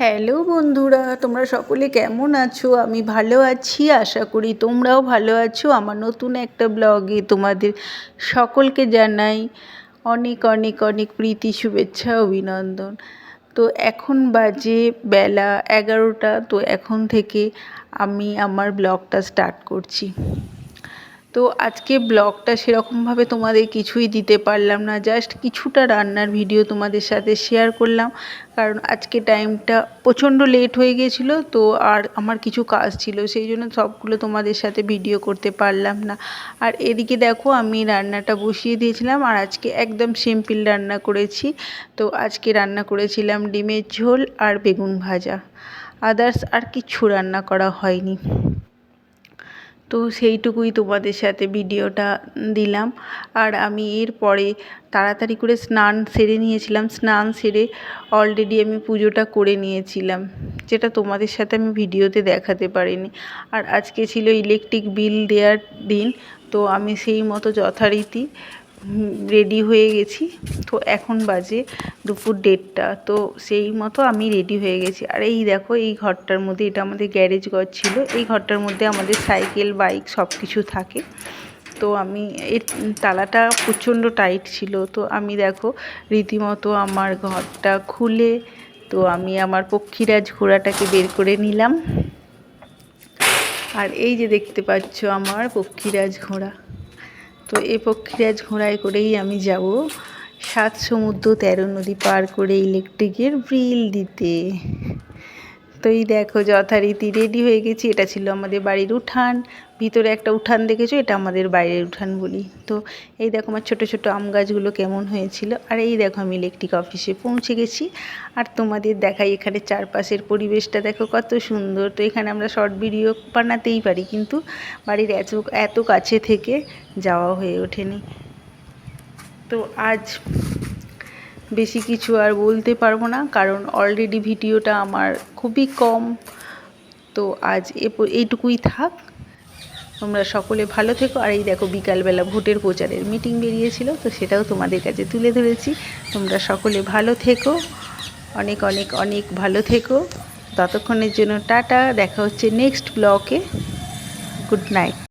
Hello বন্ধুরা, তোমরা সকলে কেমন আছো? আমি ভালো আছি, আশা করি তোমরাও ভালো আছো। আমার নতুন একটা ব্লগে তোমাদের সকলকে জানাই অনেক অনেক অনেক প্রীতি, শুভেচ্ছা, অভিনন্দন। তো এখন বাজে বেলা এগারোটা, তো এখন থেকে আমি আমার ব্লগটা স্টার্ট করছি। তো আজকে ব্লগটা সেরকমভাবে তোমাদের কিছুই দিতে পারলাম না জাস্ট কিছুটা রান্নার ভিডিও তোমাদের সাথে শেয়ার করলাম, কারণ আজকে টাইমটা প্রচণ্ড লেট হয়ে গিয়েছিল তো আর আমার কিছু কাজ ছিল, সেই জন্য সবগুলো তোমাদের সাথে ভিডিও করতে পারলাম না। আর এদিকে দেখো আমি রান্নাটা বসিয়ে দিয়েছিলাম, আর আজকে একদম সিম্পল রান্না করেছি, তো আজকে রান্না করেছিলাম ডিমের ঝোল আর বেগুন ভাজা। আদার্স আর কিচ্ছু রান্না করা হয়নি। তো সেইটুকুই তোমাদের সাথে ভিডিওটা দিলাম। আর আমি এর পরে তাড়াতাড়ি করে স্নান সেরে নিয়েছিলাম। স্নান সেরে অলরেডি আমি পুজোটা করে নিয়েছিলাম, যেটা তোমাদের সাথে আমি ভিডিওতে দেখাতে পারিনি। আর আজকে ছিল ইলেকট্রিক বিল দেওয়ার দিন, তো আমি সেই মতো যথারীতি রেডি হয়ে গেছি। তো এখন বাজে দুপুর দেড়টা। তো সেই মতো আমি রেডি হয়ে গেছি। আর এই দেখো, এই ঘরটার মধ্যে, এটা আমাদের গ্যারেজ ঘর ছিল। এই ঘরটার মধ্যে আমাদের সাইকেল বাইক সব কিছু থাকে। তো আমি, এর তালাটা প্রচণ্ড টাইট ছিল। তো আমি দেখো, রীতিমতো আমার ঘরটা খুলে, তো আমি আমার পক্ষীরাজ ঘোড়াটাকে বের করে নিলাম। আর এই যে দেখতে পাচ্ছ আমার পক্ষীরাজ ঘোড়া। তো এই পক্ষীরাজ ঘোড়ায় করেই আমি যাব। সাত সমুদ্র তেরো নদী পার করে ইলেকট্রিকের বিল দিতে। তো এই দেখো যথারীতি রেডি হয়ে গেছি। এটা ছিল আমাদের বাড়ির উঠান। ভিতরে একটা উঠান দেখেছ? এটা আমাদের বাইরের উঠান বলি। তো এই দেখো আমার ছোটো ছোটো আম গাছগুলো কেমন হয়েছিল। আর এই দেখো আমি ইলেকট্রিক অফিসে পৌঁছে গেছি। আর তোমাদের দেখাই এখানে চারপাশের পরিবেশটা। দেখো কত সুন্দর। তো এখানে আমরা শর্ট ভিডিও বানাতেই পারি। কিন্তু বাড়ির এত এত কাছে থেকে যাওয়া হয়ে ওঠেনি। তো আজ বেশি কিছু আর বলতে পারব না, কারণ অলরেডি ভিডিওটা আমার খুবই কম। তো আজ এইটুকুই থাক। তোমরা সকলে ভালো থেকো। আর এই দেখো বিকালবেলা ভোটের প্রচারের মিটিং বেরিয়েছিল, তো সেটাও তোমাদের কাছে তুলে ধরেছি। তোমরা সকলে ভালো থেকো। অনেক অনেক অনেক ভালো থেকো। ততক্ষণের জন্য টাটা। দেখা হচ্ছে নেক্সট ব্লকে গুড নাইট